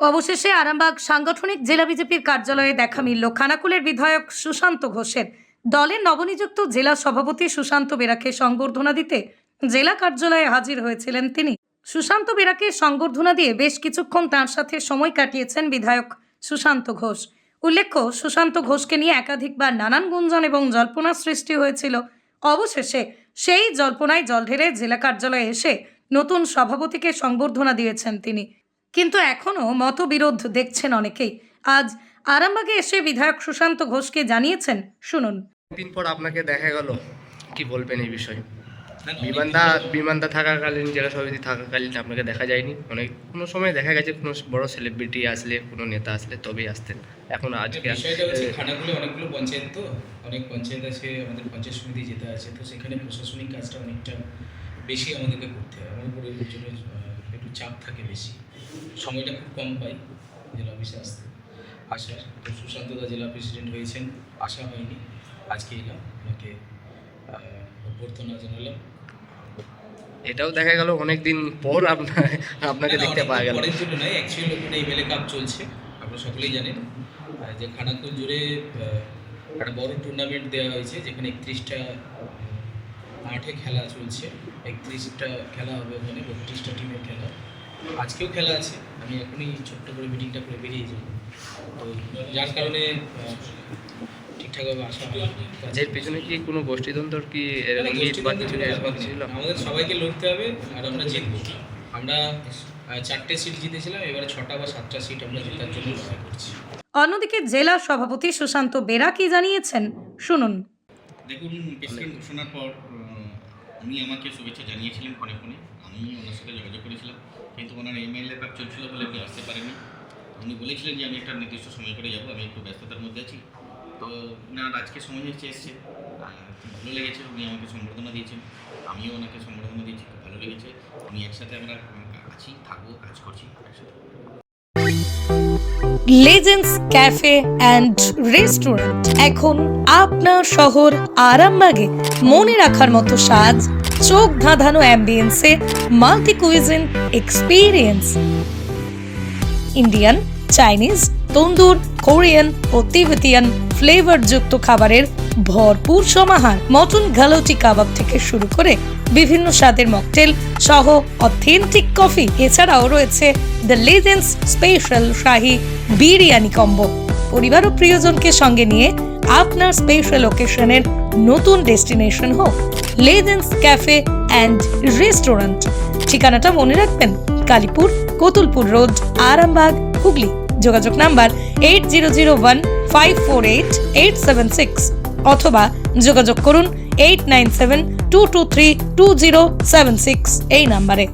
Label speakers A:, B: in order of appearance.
A: অবশেষে আরামবাগ সাংগঠনিক জেলা বিজেপির কার্যালয়ে দেখা মিলল খানাকুলের বিধায়ক সুশান্ত ঘোষের। দলের নবনিযুক্ত জেলা সভাপতি সুশান্ত বেরাকে সংবর্ধনা দিতে জেলা কার্যালয়ে হাজির হয়েছিলেন তিনি। সুশান্ত বেরাকে সংবর্ধনা দিয়ে বেশ কিছুক্ষণ তার সাথে সময় কাটিয়েছেন বিধায়ক সুশান্ত ঘোষ। উল্লেখ্য, সুশান্ত ঘোষকে নিয়ে একাধিকবার নানান গুঞ্জন এবং জল্পনা সৃষ্টি হয়েছিল। অবশেষে সেই জল্পনায় জল ঢেলে জেলা কার্যালয়ে এসে নতুন সভাপতিকে সংবর্ধনা দিয়েছেন তিনি। কিন্তু এখনও মতবিরোধ দেখছেন অনেকেই। আজ আরামবাগে এসে বিধায়ক সুশান্ত ঘোষকে জানিয়েছেন শুনুন।
B: দিন পর আপনাকে দেখা গেল। কি বলবেন এই বিষয়ে? বিমানদা বিমানদা থাকাকালীন জেলা সভাপতি থাকাকালীন আপনাকে দেখা যায়নি। অনেক কোনো সময় দেখা গেছে কোনো বড় সেলিব্রিটি আসলে কোনো নেতা আসলে তবেই আসতেন। এখন আজকে
C: খানাগুলো অনেকগুলো পঞ্চায়েত তো অনেক পঞ্চায়েত আছে আমাদের পঞ্চায়েত সমিতি যেতে আছে তো সেখানে প্রশাসনিক কাজটা অনেকটা বেশি আমাদেরকে করতে হয়। আমার উপরে জন্য একটু চাপ থাকে বেশি। সময়টা খুব কম পাই জেলা অফিসে আসতে। আসার তো সুশান্ত দা জেলা প্রেসিডেন্ট হয়েছেন। আসা হয়নি। আজকে এলাম ওনাকে অভ্যর্থনা জানালাম।
B: এটাও দেখা গেল অনেক দিন পর আপনার আপনাকে দেখতে পাওয়া গেল।
C: পরের জন্য নয় অ্যাকচুয়ালি ওখানে এমএলএ কাপ চলছে। আপনারা সকলেই জানেন যে খানাকুল জুড়ে একটা বড় টুর্নামেন্ট দেওয়া হয়েছে যেখানে একত্রিশটা মাঠে খেলা চলছে। একত্রিশটা খেলা হবে ওখানে বত্রিশটা টিমের খেলা। আজকেও খেলা আছে আমি এখনই ছোট্ট করে মিটিংটা করে বেরিয়ে যাব। তো যার কারণে ঠিকঠাকভাবে আসা
B: এর পিছনে কি কোনো কি
C: গোষ্ঠীদ্বন্দ্বের নেই। আমাদের সবাইকে লড়তে হবে আর আমরা জিতবো। আমরা চারটে সিট জিতেছিলাম এবারে ছটা বা সাতটা সিট আমরা জেতার জন্য লড়াই করছি।
A: অন্যদিকে জেলা সভাপতি সুশান্ত বেরা কি জানিয়েছেন? শুনুন।
D: দেখুন প্রেসিডেন্ট ঘোষণার পর উনি আমাকে শুভেচ্ছা জানিয়েছিলেন ফোনে ফোনে। আমি ওনার সাথে যোগাযোগ করেছিলাম, কিন্তু ওনার এমএলএ কাপ চলছিল বলে উনি আসতে পারেনি। উনি বলেছিলেন যে আমি একটা নির্দিষ্ট সময় করে যাব, আমি একটু ব্যস্ততার মধ্যে আছি। তো ওনার আজকে সময় হচ্ছে এসছে। ভালো লেগেছে, উনি আমাকে সম্বর্ধনা দিয়েছেন। আমিও ওনাকে সম্বর্ধনা দিয়েছি ভালো লেগেছে। উনি একসাথে আমরা আছি, থাকব, কাজ করছি একসাথে।
A: লেজেন্ডস ক্যাফে অ্যান্ড রেস্টুরেন্ট এখন আপনার শহর আরামবাগে মনে রাখার মতো সাজ, চোখ ধাঁধানো অ্যাম্বিয়েন্সে multi cuisine experience Indian Chinese tandoor Korean ও তিবেতিয়ান ফ্লেভারযুক্ত খাবারের ভরপুর সমাহার। মটন গালোটি কাবাব থেকে শুরু করে বিভিন্ন স্বাদের মকটেল সহ অথেন্টিক কফি। এছাড়াও রয়েছে the legends special shahi biryani combo পরিবার ও প্রিয়জনকে সঙ্গে নিয়ে আপনার স্পেশাল ওকেশনের নতুন ডেস্টিনেশন হোক। লেজেন্স ক্যাফে অ্যান্ড রেস্টুরেন্ট ঠিকানাটা মনে রাখবেন কালীপুর, কোতুলপুর রোড, আরামবাগ, হুগলি। যোগাযোগ number eight zero zero one five four eight eight seven six অথবা যোগাযোগ করুন eight nine seven two two three two zero seven six এই নাম্বারে।